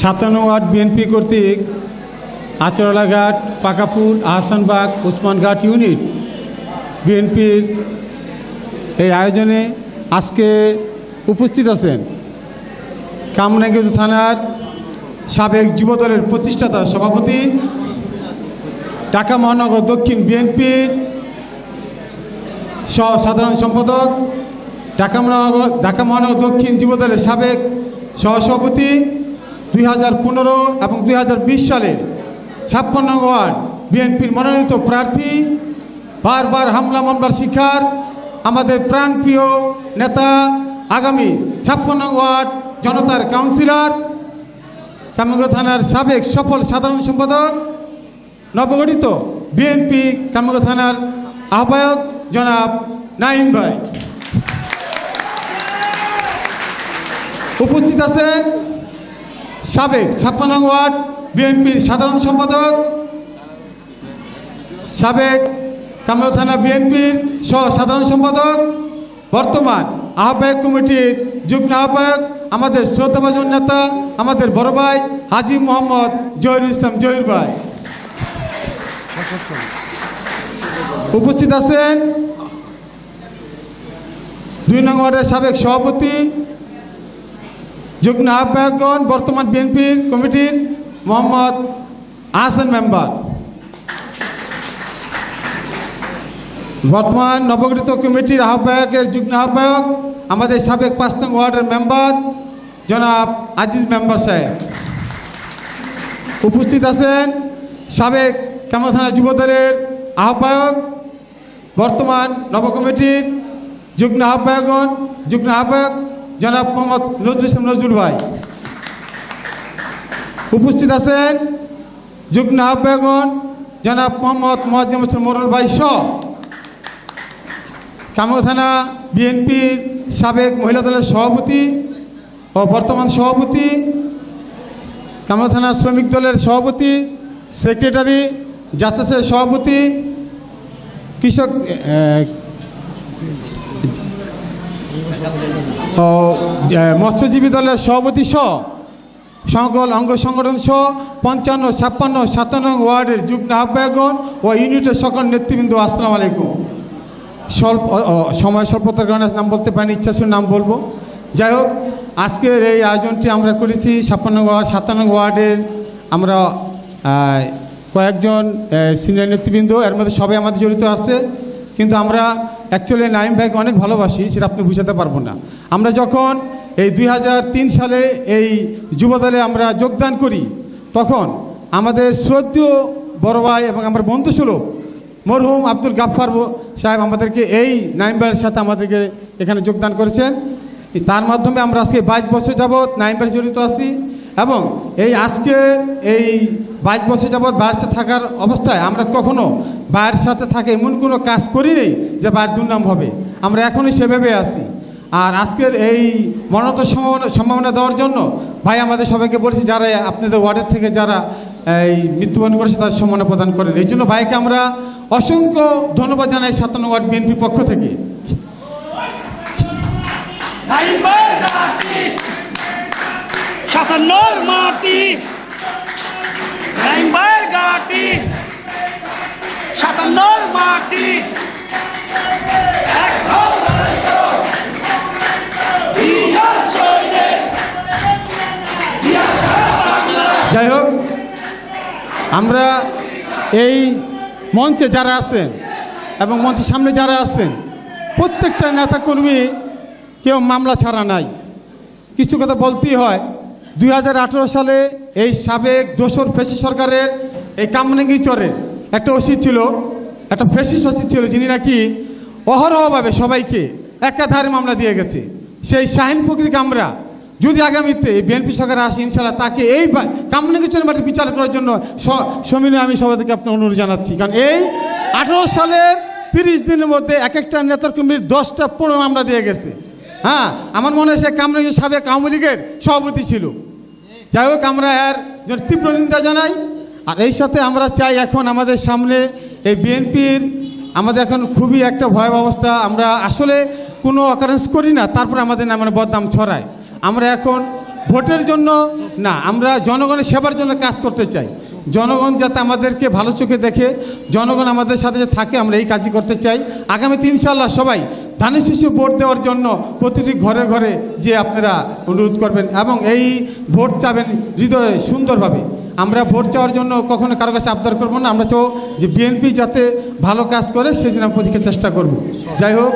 সাতান্ন word BNP কর্তৃক আচরলাঘাট, পাকাপুর, আহসানবাগ, উসমানঘাট unit বিএনপির এই আয়োজনে আজকে উপস্থিত আছেন কামরাঙ্গীর থানার সাবেক যুবদলের প্রতিষ্ঠাতা সভাপতি ঢাকা মহানগর দক্ষিণ বিএনপির সহ সাধারণ সম্পাদক, ঢাকা মহানগর ঢাকা মহানগর দক্ষিণ যুবদলের সাবেক সহসভাপতি দুই হাজার পনেরো এবং দুই সালের ছাপ্পান্ন ওয়ার্ড বিএনপির মনোনীত প্রার্থী, বারবার হামলা মামলার শিকার আমাদের প্রাণপ্রিয় নেতা আগামী ছাপ্পান্ন ওয়ার্ড জনতার কাউন্সিলর কামরাঙ্গা থানার সাবেক সফল সাধারণ সম্পাদক, নবগঠিত বিএনপি কামরাঙ্গা থানার আহ্বায়ক জনাব নাইম ভাই। উপস্থিত আছেন সাবেক ছাপ্পান্ন ওয়ার্ড বিএনপির সাধারণ সম্পাদক, সাবেক কামরাঙ্গা থানা বিএনপির সহ সাধারণ সম্পাদক, বর্তমান আহ্বায়ক কমিটির যুগ্ম আহ্বায়ক, আমাদের শ্রদ্ধাভাজন নেতা, আমাদের বড় ভাই হাজি মোহাম্মদ জহিরুল ইসলাম। জহির ভাই, উপস্থিত আছেন। দুই নং ওয়ার্ডের সাবেক সভাপতি যুগ্ম আহ্বায়কগণ বর্তমান বিএনপির কমিটির মোহাম্মদ আহসান মেম্বার। বর্তমান নবগঠিত কমিটির আহ্বায়কের যুগ্ম আহ্বায়ক আমাদের সাবেক পাঁচ নং ওয়ার্ডের মেম্বার, জনাব আজিজ মেম্বার সাহেব। উপস্থিত আছেন সাবেক কামাথানা যুবদলের আহ্বায়ক, বর্তমান নব কমিটির যুগ্ম আহ্বায়কগণ, যুগ্ম আহ্বায়ক জনাব মোহাম্মদ নজরুল ইসলাম নজরুল ভাই। উপস্থিত আছেন যুগ্ম আহ্বায়কগণ, জনাব মোহাম্মদ মোয়াজ্জম হোসেন মোরল ভাই সহ। কামরূপ থানা বিএনপির সাবেক মহিলা দলের সভাপতি ও বর্তমান সভাপতি কামরূপ থানা শ্রমিক দলের সভাপতি, সেক্রেটারি জাসাসের সভাপতি, কৃষক মৎস্যজীবী দলের সভাপতি সহ সকল অঙ্গ সংগঠন সহ পঞ্চান্ন, ছাপ্পান্ন, সাতান্ন ওয়ার্ডের যুগ্ম আহ্বায়কগণ ও ইউনিটের সকল নেতৃবৃন্দ, আসসালামু আলাইকুম। স্বল্প সময় স্বল্পতার কারণে নাম বলতে পারিনি, ইচ্ছা ছিল নাম বলব। যাই হোক, আজকের এই আয়োজনটি আমরা করেছি, ছাপ্পান্ন ওয়ার্ড, সাতান্ন ওয়ার্ডের আমরা কয়েকজন সিনিয়র নেতৃবৃন্দ, এর মধ্যে সবাই আমাদের জড়িত আছে। কিন্তু আমরা অ্যাকচুয়ালি নাইম ভাইকে অনেক ভালোবাসি, সেটা আপনি বুঝাতে পারব না। আমরা যখন এই দুই হাজার তিন সালে এই যুবদলে আমরা যোগদান করি, তখন আমাদের শ্রদ্ধেয় বড় ভাই এবং আমার বন্ধুসুলভ মরহুম আব্দুল গাফফার ব- সাহেব আমাদেরকে এই নাইম ভাইয়ের সাথে আমাদেরকে এখানে যোগদান করেছেন। তার মাধ্যমে আমরা আজকে বাইশ বছর যাবৎ নাইম ভাই জড়িত আছি। এবং এই আজকে এই বাইশ বছর যাবৎ সাথে থাকার অবস্থায় আমরা কখনো বাইরের সাথে থাকে এমন কোনো কাজ করি নেই যে বাইরের দুর্নাম হবে আমরা এখনই সেভাবে আছি আর আজকের এই মনত সম্ভাবনা সম্ভাবনা দেওয়ার জন্য ভাই আমাদের সবাইকে বলেছি যারা আপনাদের ওয়ার্ডের থেকে যারা এই মৃত্যুবরণ করেছে তাদের সম্মাননা প্রদান করেন এই জন্য ভাইকে আমরা অসংখ্য ধন্যবাদ জানাই সাতান্ন ওয়ার্ড বিএনপির পক্ষ থেকে সাতান্নর মাটি নাইম্বার ঘাটি সাতান্নর মাটি। যাই হোক, আমরা এই মঞ্চে যারা আছেন এবং মঞ্চের সামনে যারা আছেন, প্রত্যেকটা নেতাকর্মী কেউ মামলা ছাড়া নাই কিছু কথা বলতেই হয় দুই হাজার আঠেরো সালে এই সাবেক দোসর ফেসি সরকারের এই কামরাঙ্গি চরে একটা ওসি ছিল, একটা ফেসিস ওসি ছিল, যিনি নাকি অহরহভাবে সবাইকে একাধারে মামলা দিয়ে গেছে। সেই শাহিন ফকরিকে আমরা যদি আগামীতে বিএনপি সরকার আসে ইনশাল্লাহ তাকে এই কামরাঙ্গি চরের মাঠে বিচার করার জন্য স- সমিলে আমি সবাইকে আপনার অনুরোধ জানাচ্ছি। কারণ এই আঠারো সালের তিরিশ দিনের মধ্যে এক একটা নেতার কর্মীর দশটা পনেরো মামলা দিয়ে গেছে। হ্যাঁ আমার মনে হয় সে কামরাঙ্গি সাবেক আওয়ামী লীগের সভাপতি ছিল। যাই হোক, আমরা এর তীব্র নিন্দা জানাই। আর এই সাথে আমরা চাই এখন আমাদের সামনে এই বিএনপির আমাদের এখন খুবই একটা ভয়াবহ অবস্থা। আমরা আসলে কোনো অকারেন্স করি না, তারপর আমাদের নামে বদনাম ছড়ায়। আমরা এখন ভোটের জন্য না, আমরা জনগণের সেবার জন্য কাজ করতে চাই। জনগণ যাতে আমাদেরকে ভালো চোখে দেখে, জনগণ আমাদের সাথে যে থাকে, আমরা এই কাজই করতে চাই। আগামীতে ইনশাল্লাহ সবাই ধানের শিশু ভোট দেওয়ার জন্য প্রতিটি ঘরে ঘরে যে আপনারা অনুরোধ করবেন এবং এই ভোট চাবেন হৃদয়ে সুন্দরভাবে। আমরা ভোট চাওয়ার জন্য কখনো কারও কাছে আবদার করব না। আমরা চাও যে বিএনপি যাতে ভালো কাজ করে, সেজন্য প্রতিকে চেষ্টা করব। যাই হোক।